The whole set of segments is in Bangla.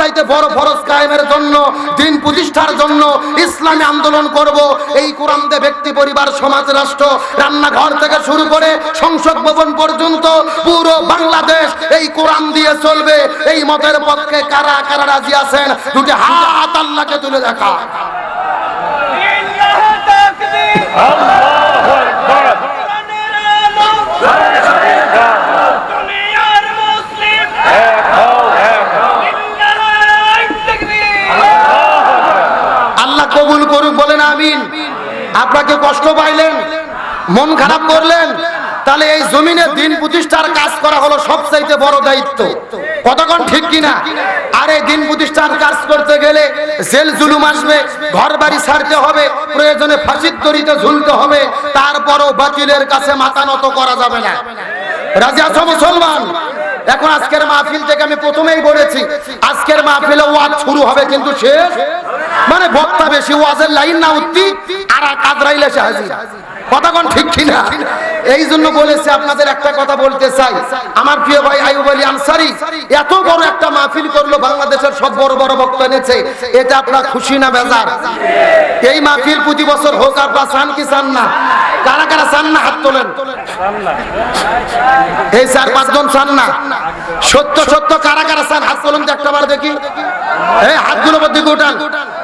সবচাইতে বড় ফরজ কায়েমের জন্য, দিন প্রতিষ্ঠার জন্য ইসলামী আন্দোলন করব। এই কোরআন দিয়ে ব্যক্তি, পরিবার, সমাজ, রাষ্ট্র, রান্নাঘর থেকে শুরু করে সংসদ ভবন পর্যন্ত পুরো বাংলাদেশ এই কোরআন দিয়ে চলবে। এই মতের পক্ষে কারা কারা রাজি আছেন? দুটি হাত আল্লাহকে তুলে দেখা। লিল্লাহ আপনাকে কষ্ট পাইলেন, মন খারাপ করলেন, তাহলে এই জমিনে দিন প্রতিষ্ঠার কাজ করা হলো সবচাইতে বড় দায়িত্ব। কতক্ষণ ঠিক কিনা? আর এই দিন প্রতিষ্ঠার কাজ করতে গেলে জেল জুলুম আসবে ঘর বাড়ি ছাড়তে হবে, প্রয়োজনে ফাঁসির দড়িতে ঝুলতে হবে, তারপরও বাতিলের কাছে মাথা নত করা যাবে না। রাজি আছো মুসলমান? এখন আজকের মাহফিল থেকে আমি প্রথমেই বলেছি, আজকের মাহফিলে ওয়াজ শুরু হবে, কিন্তু শেষ মানে বক্তা বেশি, ওয়াজের লাইন না উঠতি আর কাজরাইলে এসে হাজির। কথা কোন ঠিক কিনা? এই জন্য বলেছে, আপনাদের একটা কথা বলতে চাই। আমার প্রিয় ভাই আইব আলী আনসারি, এত বড় একটা মাহফিল করল বাংলাদেশের সব বড় বড় বক্তা এনেছে। এটা আপনার খুশি না বেজার? এই মাহফিল প্রতি বছর হোক আপনার চান কি চান না, কারা কারা চান না হাত তোলেন? এই চার পাঁচজন চান না। সত্য সত্য, কারা কারা চান হাত তোলেন একটা বার দেখি। এই হাতগুলো মধ্যে উঠান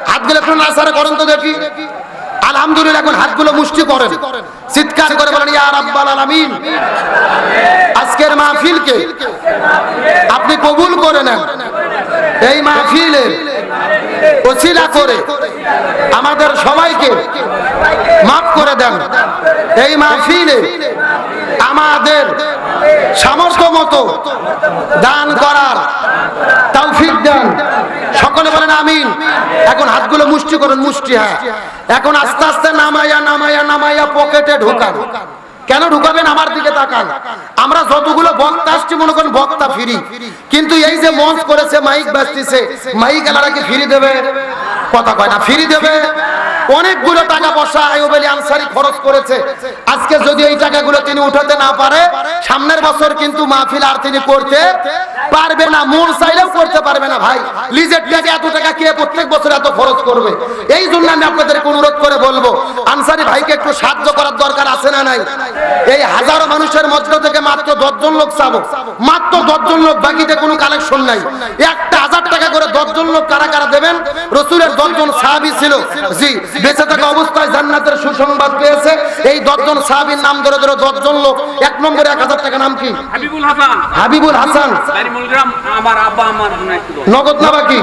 হাতগুলো একটু নাসারে করেন তো দেখি। আলহামদুলিল্লাহ, এখন হাতগুলো মুষ্টি করেন। চিৎকার করে বলেন, ইয়া রাব্বাল আলামিন। আজকের মাহফিলকে আপনি কবুল করে নেন। এই মাহফিলে ওসিলা করে আমাদের সবাইকে মাফ করে দেন। এই মাহফিলে আমাদের সামর্থ্য মতো দান করার তৌফিক দেন সকলে বলেন আমিন এখন হাতগুলো মুষ্টি করুন, মুষ্টি হ্যাঁ। এখন আস্তে আস্তে নামাইয়া নামাইয়া নামাইয়া পকেটে ঢুকান। কেন ঢুকাবেন? আমার দিকে তাকান। আমরা যতগুলো বক্তা আসছি, মনে করেন বক্তা ফিরি। কিন্তু এই যে মঞ্চ করেছে মাইক বাজতেছে মাইক এলারা কি ফিরি দেবে? কথা কয় না, ফিরি দেবে। অনেকগুলো টাকা পয়সা আইব আলী আনসারি খরচ করেছে। আজকে যদি এই টাকাগুলো তিনি উঠাতে না পারে, সামনের বছর কিন্তু মাহফিল আর তিনি করতে পারবে না মন চাইলেও করতে পারবে না ভাই। লিজের টাকা এত টাকা কে প্রত্যেক বছর এত খরচ করবে? এই জন্য আমি আপনাদের অনুরোধ করে বলব আনসারি ভাইকে একটু সাহায্য করার দরকার আছে না নাই? এই হাজারো মানুষের মধ্য থেকে মাত্র দশজন লোক চাবো। মাত্র দশজন লোক বাকিতে কোনো কালেকশন নাই। একটা হাজার টাকা করে দশজন লোক কারা কারা দেবেন? রসুলের দশজন সাহাবি ছিল। জি বেঁচে থাকা অবস্থায় জান্নাতের সুসংবাদ পেয়েছে। এই দশজন সাহাবির নাম ধরে ধরে দশজন লোক। এক নম্বরে এক হাজার টাকা নাম কি? হাবিবুল হাসান। হাবিবুল হাসান। আমার আব্বা আমার। নগদ না বাকি?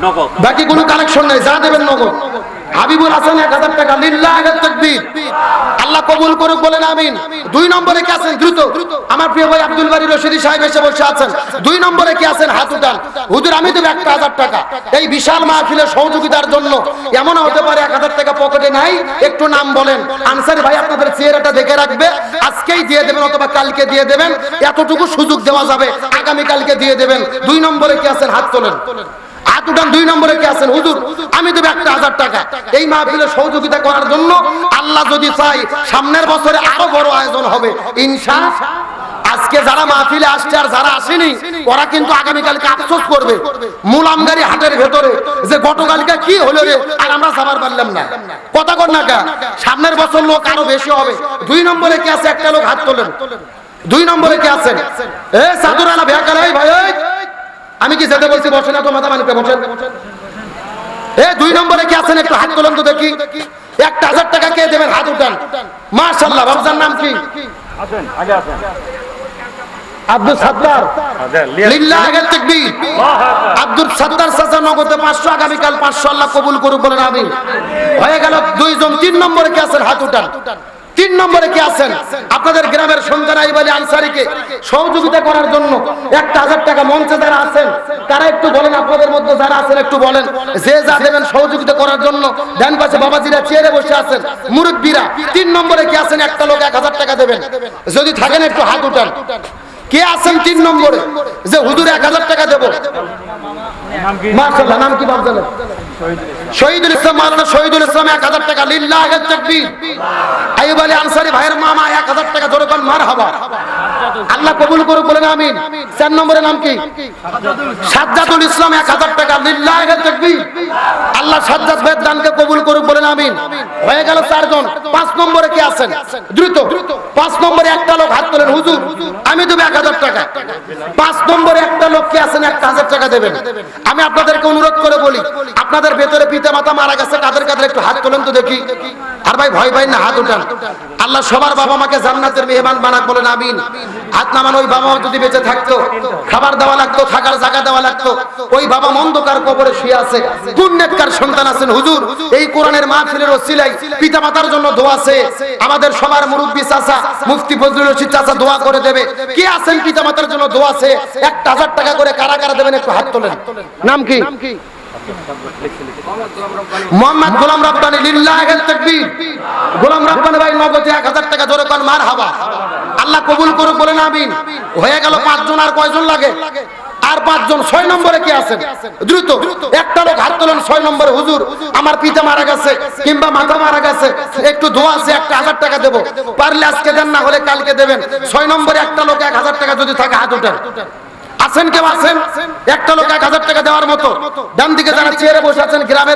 নগদ। বাকি কোনো কালেকশন নাই যা দেবেন নগদ। হাবিবুল হাসান এক হাজার টাকা লিল্লাহ তাকবীর। আল্লাহ কবুল করুক, বলেন আমিন। দুই নম্বরে কি আছেন? দ্রুত। আমার প্রিয় ভাই আব্দুল বাড়ি রশিদি সাহেব এসে বসে আছেন। দুই নম্বরে কি আছেন? হাত উঠান। হুজুর, আমি দেবো একটা হাজার টাকা। এই বিশাল মাহফিলের সহযোগিতার জন্য এমন হতে পারে এক হাজার টাকা পকেটে নাই। একটু নাম বলেন। আনসারি ভাই, আপনাদের চেহারাটা দেখে রাখবে। আজকেই দিয়ে দেবেন অথবা কালকে দিয়ে দেবেন। এতটুকু সুযোগ দেওয়া যাবে। আগামী কালকে দিয়ে দেবেন। দুই নম্বরে কি আছেন? হাত তোলেন। হাত উঠান। দুই নম্বরে কে আছেন? হুজুর, আমি দেবো একটা টাকা। এই মাহফিলের সহযোগিতা করার জন্য আল্লাহ যদি চাই সামনের বছরে আরও বড় আয়োজন হবে। ইনশা আজকে যারা মাহফিলে আসছে আর যারা আসেনি, ওরা কিন্তু আগামীকালকে আফসোস করবে। মুলামগাড়ি হাটের ভেতরে যে গতকালকে কি হলো রে, আর আমরা যাবার পারলাম না। কথা কর না কা, সামনের বছর লোক আরও বেশি হবে। দুই নম্বরে কে আছে? একটা লোক হাত তোলেন। দুই নম্বরে কে আছেন? এ সাদুর আলা ভেকাল এই ভাই। আমি কি যেতে বলছি? বসে না তো, মাথা মানিতে বসেন। এ দুই নম্বরে কি আছেন? একটু হাত তোলেন তো দেখি। একটা হাজার টাকা কে দেবেন? হাত উঠান। মাশাল্লাহ বাবুজার নাম কি? আব্দুল সাত্তার। লিল্লাহি আব্দুল সাত্তার চাচা নগদে 500 আগামী কাল 500 আল্লাহ কবুল করুক বলেন আমি হয়ে গেল দুইজন তিন নম্বরে কে আছেন? হাত উঠান। তিন নম্বরে কে আছেন? আপনাদের গ্রামের সন্তান আইব আনসারিকে সহযোগিতা করার জন্য একটা হাজার টাকা মঞ্চে যারা আছেন, তারা একটু বলেন, আপনাদের মধ্যে যারা আছেন একটু বলেন। যে যা দেবেন সহযোগিতা করার জন্য ডান পাশে বাবাজিরা চেয়ারে বসে আছেন, মুরব্বীরা। তিন নম্বরে কি আছেন? একটা লোক এক হাজার টাকা দেবেন। যদি থাকেন একটু হাত উঠান। কে আছেন তিন নম্বরে? যে হুজুর এক হাজার টাকা দেবো। মাশাআল্লাহ, নাম কি বাপ শহীদুল ইসলাম, মাওলানা শহীদুল ইসলাম, এক হাজার টাকা লিল্লাহ তাকবীর। আইব আলী আনসারি ভাইয়ের মামা, এক হাজার টাকা জোরে কোন মারহাবা। আল্লাহ কবুল করুক, বলেন আমিন। চার নম্বরের নাম কি? সাজ্জাদুল ইসলাম, এক হাজার টাকা লিল্লাহ তাকবীর। আল্লাহ সাজ্জাদ ভাইয়ের দানকে কবুল করুক, বলেন আমিন। হয়ে গেল চারজন। পাঁচ নম্বরে কি আছেন? দ্রুত। পাঁচ নম্বরে একটা লোক হাত তোলেন। হুজুর, আমি দেবো এক হাজার টাকা। পাঁচ নম্বরে একটা লোক কি আছেন, একটা হাজার টাকা দেবেন। আমি আপনাদেরকে অনুরোধ করে বলি, আপনাদের ভেতরে পিতা মাতা মারা গেছে, কাদের কাদের একটু হাত তোলেন তো দেখি। আর ভাই, ভয় পাই না, হাত উঠান। আল্লাহ সবার বাবা মাকে জান্নাতের মেহমান বানাক বলেন, আমিন। হাত নামান, ওই বাবা মা যদি বেঁচে থাকতো, খাবার দেওয়া লাগতো, থাকার জায়গা দেওয়া লাগতো, ওই বাবা মন্দকার কবরে শুয়ে আছে। পুণ্যের সন্তান আছেন, হুজুর, এই কোরআনের মাহফিলের ওসিলাই পিতা মাতার জন্য দোয়া আছে। আমাদের সবার মুরব্বী চাচা, মুফতি ফজলুল রশিদ চাচা দোয়া করে দেবে। কে আছেন পিতা মাতার জন্য দোয়া আছে? একটা হাজার টাকা করে কারা কারা দেবেন, একটু হাত তোলেন। নাম কি? মোহাম্মদ গোলাম রব্বানি তাকবীর। গোলাম রব্বানি ভাই নগদে 1000 টাকা আল্লাহ কবুল করুক, বলেন আমিন। হয়ে গেল পাঁচজন আর কয়জন লাগে? আর পাঁচজন ছয় নম্বরে কি আছেন? দ্রুত। একটা লোক হাত তোলেন, ছয় নম্বরে, হুজুর, আমার পিতা মারা গেছে, কিংবা মাথা মারা গেছে, একটু ধোয়া আছে, একটা হাজার টাকা দেবো। পারলে আজকে দেন, না হলে কালকে দেবেন। ছয় নম্বরে একটা লোক এক হাজার টাকা যদি থাকে, হাত উঠান। আছেন কেউ আছেন? একটা লোক এক হাজার টাকা দেওয়ার মতো। ডান দিকে যারা চেয়ারে বসে আছেন গ্রামের